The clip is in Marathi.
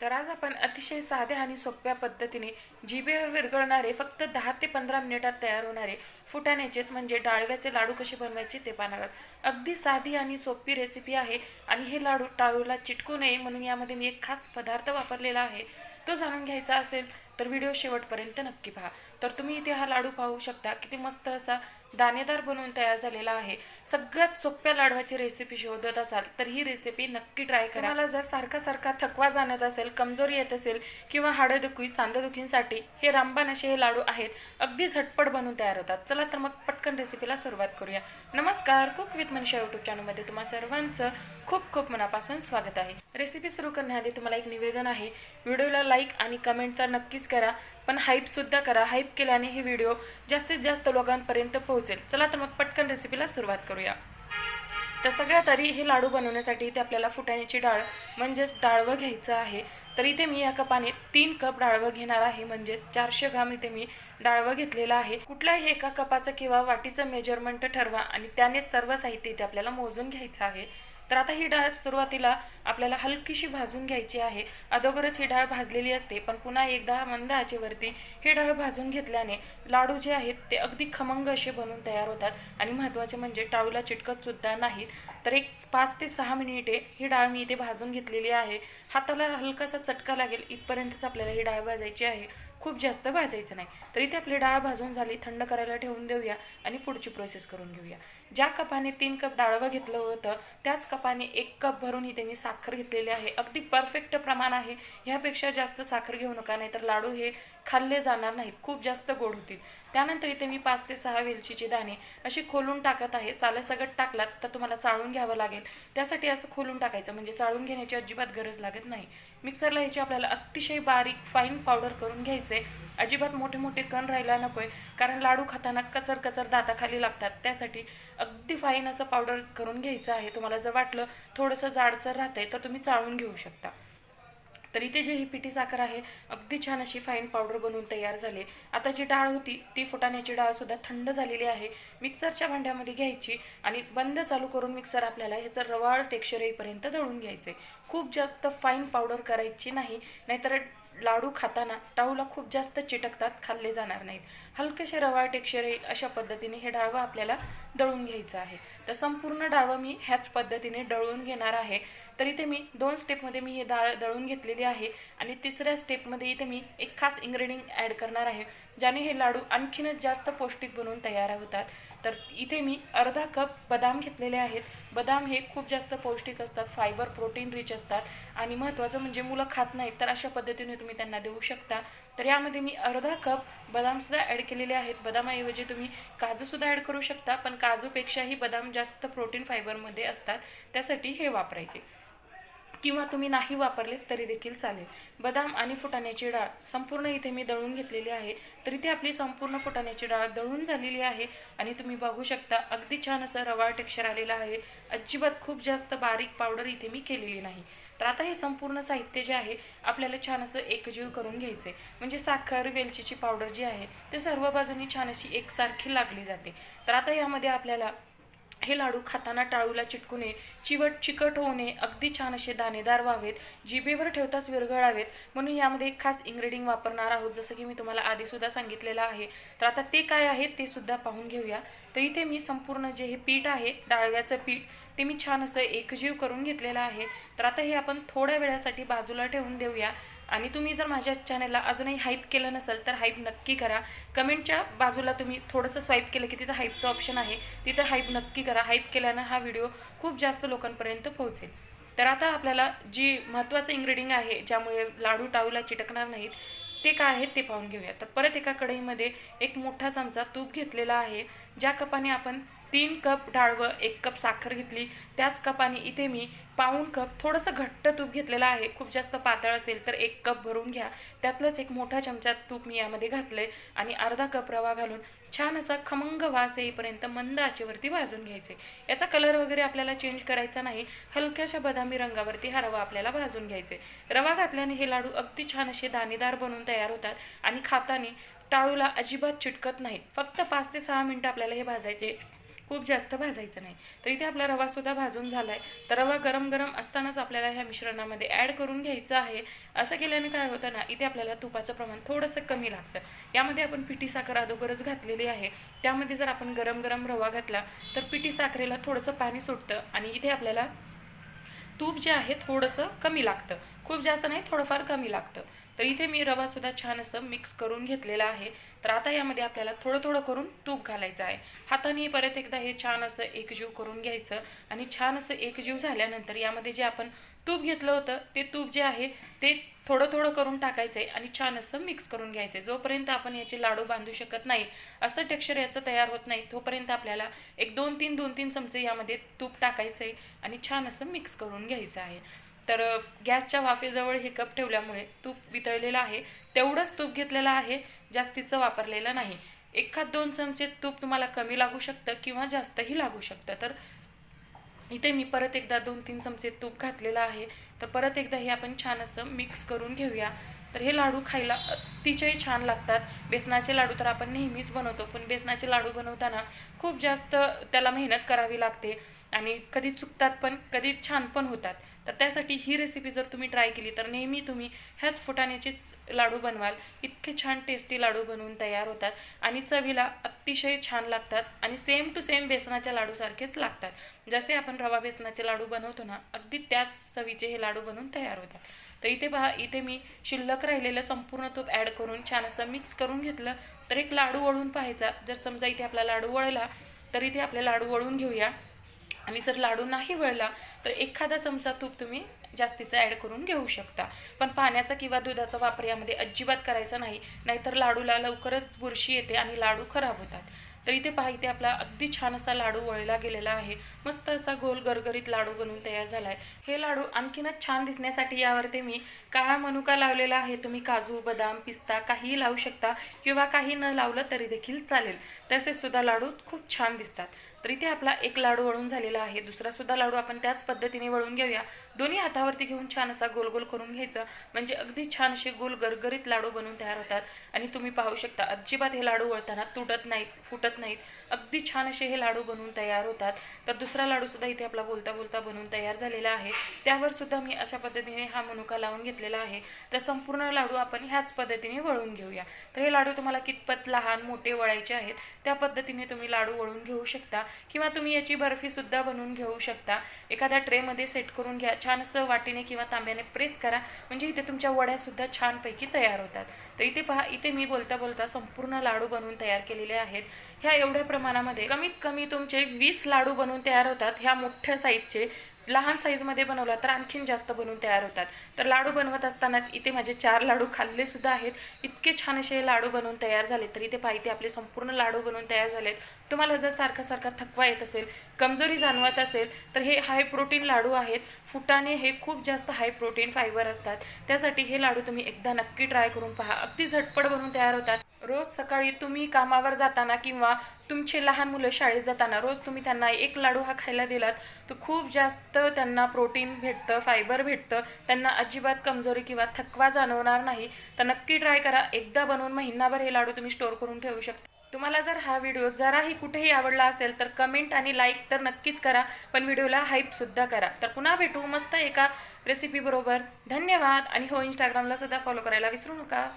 तर आज आपण अतिशय साध्या आणि सोप्या पद्धतीने जिभेवर विरघळणारे फक्त दहा ते पंधरा मिनिटात तयार होणारे फुटाण्याचेच म्हणजे डाळव्याचे लाडू कसे बनवायचे ते पाहणार आहोत. अगदी साधी आणि सोपी रेसिपी आहे आणि हे लाडू टाळूला चिटकू नये म्हणून यामध्ये मी एक खास पदार्थ वापरलेला आहे. तो जाणून घ्यायचा असेल तर व्हिडिओ शेवटपर्यंत नक्की पहा. तर तुम्ही इथे हा लाडू पाहू शकता. किती मस्त असा दाणेदार बनवून तयार झालेला आहे. सगळ्यात सोप्या लाडवाची रेसिपी शोधत असाल तर ही रेसिपी नक्की ट्राय करा. मला जर सारखा सारखा थकवा जाणत असेल कमजोरी येत असेल किंवा हाडंदुखी सांधेदुखींसाठी हे रामबाण असे हे लाडू आहेत. अगदी झटपट बनवून तयार होतात. चला तर मग पटकन रेसिपीला सुरुवात करूया. नमस्कार कुक विथ मनीषा यूट्यूब चॅनलमध्ये तुम्हा सर्वांचं खूप खूप मनापासून स्वागत आहे. रेसिपी सुरू करण्याआधी तुम्हाला एक निवेदन आहे. व्हिडिओला लाईक आणि कमेंट तर नक्कीच करा पण हाईपसुद्धा करा. हाईप केल्याने हे व्हिडिओ जास्तीत जास्त लोकांपर्यंत पोहोचेल. चला तर मग पटकन रेसिपीला सुरुवात करूया. तर सगळ्यात आधी हे लाडू बनवण्यासाठी इथे आपल्याला फुटाण्याची डाळ म्हणजेच डाळवं घ्यायचं आहे. तर इथे मी या कपाने तीन कप डाळवं घेणार आहे. म्हणजे चारशे ग्राम इथे मी डाळवं घेतलेलं आहे. कुठल्याही एका कपाचं किंवा वाटीचं मेजरमेंट ठरवा आणि त्याने सर्व साहित्य इथे आपल्याला मोजून घ्यायचं आहे. तर आता ही डाळ सुरुवातीला आपल्याला हलकीशी भाजून घ्यायची आहे. अगोदरच ही डाळ भाजलेली असते पण पुन्हा एकदा मंद आचेवरती ही डाळ भाजून घेतल्याने लाडू जे आहेत ते अगदी खमंग असे बनून तयार होतात आणि महत्त्वाचे म्हणजे टाळूला चिटकतसुद्धा नाहीत. तर एक पाच ते सहा मिनिटे ही डाळ मी इथे भाजून घेतलेली आहे. हाताला हलकासा चटका लागेल इथपर्यंतच आपल्याला ही डाळ भाजायची आहे. खूप जास्त भाजायचं नाही. तर इथे आपली डाळ भाजून झाली थंड करायला ठेवून देऊया आणि पुढची प्रोसेस करून घेऊया. ज्या कपाने तीन कप डाळवं घेतलं होतं त्याच कपाने एक कप भरून ही मी साखर घेतलेली आहे. अगदी परफेक्ट प्रमाण आहे. ह्यापेक्षा जास्त साखर घेऊ नका नाही तर लाडू हे खाल्ले जाणार नाहीत. खूप जास्त गोड होतील. त्यानंतर इथे मी पाच ते सहा वेलचीचे दाणे असे खोलून टाकत आहे. सालसगट टाकलात तर तुम्हाला चाळून घ्यावं लागेल. त्यासाठी असं खोलून टाकायचं म्हणजे चाळून घेण्याची अजिबात गरज लागत नाही. मिक्सरला ह्याची आपल्याला अतिशय बारीक फाईन पावडर करून घ्यायचे अजिबात मोठे मोठे कण राहायला नकोय. कारण लाडू खाताना कचर कचर दाताखाली लागतात. त्यासाठी अगदी फाईन असं पावडर करून घ्यायचं आहे. तुम्हाला जर वाटलं थोडंसं जाडसर राहतंय तर तुम्ही चाळून घेऊ शकता. तर इथे जी ही पिठी साखर आहे अगदी छान अशी फाईन पावडर बनवून तयार झाली. आता जी डाळ होती ती फुटाण्याची डाळसुद्धा थंड झालेली आहे. मिक्सरच्या भांड्यामध्ये घ्यायची आणि बंद चालू करून मिक्सर आपल्याला ह्याचं रवाळ टेक्स्चर येईपर्यंत दळून घ्यायचे खूप जास्त फाईन पावडर करायची नाही नाहीतर लाडू खाताना टाळूला खूप जास्त चिटकतात खाल्ले जाणार नाहीत. हलकेसे रवाळ टेक्शर येईल अशा पद्धतीने हे डाळवं आपल्याला दळून घ्यायचं आहे. तर संपूर्ण डाळवं मी ह्याच पद्धतीने दळून घेणार आहे. तर इथे मी दोन स्टेपमध्ये मी हे डाळ दळून घेतलेली आहे आणि तिसऱ्या स्टेपमध्ये इथे मी एक खास इन्ग्रेडियंट ॲड करणार आहे ज्याने हे लाडू आणखीनच जास्त पौष्टिक बनवून तयार होतात. तर इथे मी अर्धा कप बदाम घेतलेले आहेत. बदाम हे खूप जास्त पौष्टिक असतात फायबर प्रोटीन रिच असतात आणि महत्त्वाचं म्हणजे मुलं खात नाहीत तर अशा पद्धतीने तुम्ही त्यांना देऊ शकता. तर यामध्ये मी अर्धा कप बदामसुद्धा ॲड केलेले आहेत. बदामाऐवजी तुम्ही काजूसुद्धा ॲड करू शकता पण काजूपेक्षाही बदाम जास्त प्रोटीन फायबरमध्ये असतात त्यासाठी हे वापरायचे. किंवा तुम्ही नाही वापरले तरी देखील चालेल. बदाम आणि फुटाण्याची डाळ संपूर्ण इथे मी दळून घेतलेली आहे. तर इथे आपली संपूर्ण फुटाण्याची डाळ दळून झालेली आहे आणि तुम्ही बघू शकता अगदी छान असं रवाळ टेक्स्चर आलेलं आहे. अजिबात खूप जास्त बारीक पावडर इथे मी केलेली नाही. तर आता हे संपूर्ण साहित्य जे आहे आपल्याला छान असं एकजीव करून घ्यायचे म्हणजे साखर वेलचीची पावडर जी आहे ते सर्व बाजूनी छान अशी एकसारखी लागली जाते. तर आता यामध्ये आपल्याला हे लाडू खाताना टाळूला चिटकू नये चिवट चिकट होऊ नये अगदी छान असे दाणेदार व्हावेत जिभेवर ठेवताच विरघळावेत. म्हणून यामध्ये एक खास इन्ग्रेडियंट वापरणार आहोत जसं की मी तुम्हाला आधीसुद्धा सांगितलेलं आहे. तर आता ते काय आहे ते सुद्धा पाहून घेऊया. तर इथे मी संपूर्ण जे हे पीठ आहे डाळव्याचं पीठ ते मी छान असं एकजीव करून घेतलेलं आहे. तर आता हे आपण थोड्या वेळासाठी बाजूला ठेवून देऊया. आणि तुम्ही जर माझ्या चॅनलला अजूनही हाईप केलं नसेल तर हाईप नक्की करा. कमेंटच्या बाजूला तुम्ही थोडंसं स्वाईप केलं की तिथं हाईपचं ऑप्शन आहे. तिथं हाईप नक्की करा. हाईप केल्यानं हा व्हिडिओ खूप जास्त लोकांपर्यंत पोहोचेल. तर आता आपल्याला जी महत्त्वाचं इन्ग्रेडियंट आहे ज्यामुळे लाडू टाळूला चिटकणार नाहीत ते काय आहेत ते पाहून घेऊया. तर परत एका कढईमध्ये एक मोठा चमचा तूप घेतलेला आहे ज्या कपाने आपण तीन कप डाळवं एक कप साखर घेतली. त्याच कपाने इथे मी पाऊण कप थोडंसं घट्ट तूप घेतलेलं आहे. खूप जास्त पातळ असेल तर एक कप भरून घ्या. त्यातलंच एक मोठा चमचा तूप मी यामध्ये घातलं आहे आणि अर्धा कप रवा घालून छान असा खमंग वास येईपर्यंत मंद आचेवरती भाजून घ्यायचे. याचा कलर वगैरे आपल्याला चेंज करायचा नाही. हलक्याशा बदामी रंगावरती हा रवा आपल्याला भाजून घ्यायचे. रवा घातल्याने हे लाडू अगदी छान असे दाणेदार बनून तयार होतात आणि खाताने टाळूला अजिबात चिटकत नाहीत. फक्त पाच ते सहा मिनटं आपल्याला हे भाजायचे खूप जास्त भाजायचं नाही. तर इथे आपला रवासुद्धा भाजून झाला आहे तर रवा गरम गरम असतानाच आपल्याला ह्या मिश्रणामध्ये ॲड करून घ्यायचं आहे. असं केल्याने काय होतं ना इथे आपल्याला तुपाचं प्रमाण थोडंसं कमी लागतं. यामध्ये आपण पिठी साखर अगोदरच घातलेली आहे. त्यामध्ये जर आपण गरम गरम रवा घातला तर पिठी साखरेला थोडंसं पाणी सुटतं आणि इथे आपल्याला तूप जे आहे थोडंसं कमी लागतं. खूप जास्त नाही थोडंफार कमी लागतं. तर इथे मी रवासुद्धा छान असं मिक्स करून घेतलेला आहे. तर आता यामध्ये आपल्याला थोडं थोडं करून तूप घालायचं आहे. हाताने परत एकदा हे छान असं एकजीव करून घ्यायचं आणि छान असं एकजीव झाल्यानंतर यामध्ये जे आपण तूप घेतलं होतं ते तूप जे आहे ते थोडं थोडं करून टाकायचं आहे आणि छान असं मिक्स करून घ्यायचं आहे जोपर्यंत आपण याचे लाडू बांधू शकत नाही असं टेक्स्चर याचं तयार होत नाही तोपर्यंत आपल्याला एक दोन तीन दोन तीन चमचे यामध्ये तूप टाकायचं आहे आणि छान असं मिक्स करून घ्यायचं आहे. तर गॅसच्या वाफेजवळ हे कप ठेवल्यामुळे तूप वितळलेलं आहे. तेवढंच तूप घेतलेलं आहे जास्तीचं वापरलेलं नाही. एखाद दोन चमचे तूप तुम्हाला कमी लागू शकतं किंवा जास्तही लागू शकतं. तर इथे मी परत एकदा दोन तीन चमचे तूप घातलेलं आहे. तर परत एकदा हे आपण छान असं मिक्स करून घेऊया. तर हे लाडू खायला अतिशय छान लागतात. बेसनाचे लाडू तर आपण नेहमीच बनवतो पण बेसनाचे लाडू बनवताना खूप जास्त त्याला मेहनत करावी लागते आणि कधी चुकतात पण कधी छान पण होतात. तर त्यासाठी ही रेसिपी जर तुम्ही ट्राय केली तर नेहमी तुम्ही ह्याच फुटाण्याचेच लाडू बनवाल. इतके छान टेस्टी लाडू बनवून तयार होतात आणि चवीला अतिशय छान लागतात आणि सेम टू सेम बेसनाच्या लाडूसारखेच लागतात. जसे आपण रवा बेसनाचे लाडू बनवतो ना अगदी त्याच चवीचे हे लाडू बनवून तयार होतात. तर इथे पहा इथे मी शिल्लक राहिलेलं संपूर्ण तूप ॲड करून छान असं मिक्स करून घेतलं. तर एक लाडू वळून पाहायचा. जर समजा इथे आपला लाडू वळला तर इथे आपले लाडू वळून घेऊया. आणि जर लाडू नाही वळला तर एखादा चमचा तूप तुम्ही जास्तीचा ॲड करून घेऊ शकता. पण पाण्याचा किंवा दुधाचा वापर यामध्ये अजिबात करायचा नाही नाहीतर लाडूला लवकरच बुरशी येते आणि लाडू खराब होतात. तर इथे पहा इथे आपला अगदी छान असा लाडू वळला गेलेला आहे. मस्त असा गोल गरगरीत लाडू बनवून तयार झाला आहे हे लाडू आणखीनच छान दिसण्यासाठी यावरती मी काळा मनुका लावलेला आहे. तुम्ही काजू बदाम पिस्ता काहीही लावू शकता किंवा काही न लावलं तरी देखील चालेल. तसेच सुद्धा लाडू खूप छान दिसतात. तर इथे आपला एक लाडू वळून झालेला आहे. दुसरासुद्धा लाडू आपण त्याच पद्धतीने वळून घेऊया. दोन्ही हातावरती घेऊन छान असा गोल गोल करून घ्यायचा. म्हणजे अगदी छान असे गोल गरगरीत लाडू बनवून तयार होतात. आणि तुम्ही पाहू शकता अजिबात हे लाडू वळताना तुटत नाहीत फुटत नाहीत. अगदी छान असे हे लाडू बनवून तयार होतात. तर दुसरा लाडूसुद्धा इथे आपला बोलता बोलता बनवून तयार झालेला आहे. त्यावर सुद्धा मी अशा पद्धतीने हा मनुका लावून घेतलेला आहे. तर संपूर्ण लाडू आपण ह्याच पद्धतीने वळून घेऊया. तर हे लाडू तुम्हाला कितपत लहान मोठे वळायचे आहेत त्या पद्धतीने तुम्ही लाडू वळून घेऊ शकता. किंवा तुम्ही याची बर्फी सुद्धा बनवून घेऊ शकता. एखाद्या ट्रेमध्ये सेट करून घ्या. छान असं वाटीने किंवा तांब्याने प्रेस करा. म्हणजे इथे तुमच्या वड्या सुद्धा छानपैकी तयार होतात. तर इथे पहा इथे मी बोलता बोलता संपूर्ण लाडू बनवून तयार केलेले आहेत. ह्या एवढ्या प्रमाणामध्ये कमीत कमी तुमचे वीस लाडू बनवून तयार होतात ह्या मोठ्या साईजचे लहान साईजमध्ये बनवला तर आणखीन जास्त बनवून तयार होतात. तर लाडू बनवत असतानाच इथे माझे चार लाडू खाल्ले सुद्धा आहेत. इतके छान असे लाडू बनवून तयार झाले तर इथे पाहिजे आपले संपूर्ण लाडू बनवून तयार झालेत. तुम्हाला जर सारखा सारखा थकवा येत असेल कमजोरी जाणवत असेल तर हे हाय प्रोटीन लाडू आहेत. फुटाणे हे खूप जास्त हाय प्रोटीन फायबर असतात. त्यासाठी हे लाडू तुम्ही एकदा नक्की ट्राय करून पहा. अगदी झटपट बनवून तयार होतात. रोज सकाळी तुम्ही कामावर जाताना किंवा तुमचे लहान मुलं शाळेत जाताना रोज तुम्ही त्यांना एक लाडू हा खायला दिलात तर खूप जास्त त्यांना प्रोटीन भेटतं फायबर भेटतं. त्यांना अजिबात कमजोरी किंवा थकवा जाणवणार नाही. तर नक्की ट्राय करा. एकदा बनवून महिनाभर हे लाडू तुम्ही स्टोअर करून ठेवू शकता. तुम्हाला जर हा व्हिडिओ जराही कुठेही आवडला असेल तर कमेंट आणि लाईक तर नक्कीच करा पण व्हिडिओला हाईपसुद्धा करा. तर पुन्हा भेटू मस्त एका रेसिपीबरोबर धन्यवाद. आणि हो इंस्टाग्रामला सुद्धा फॉलो करायला विसरू नका.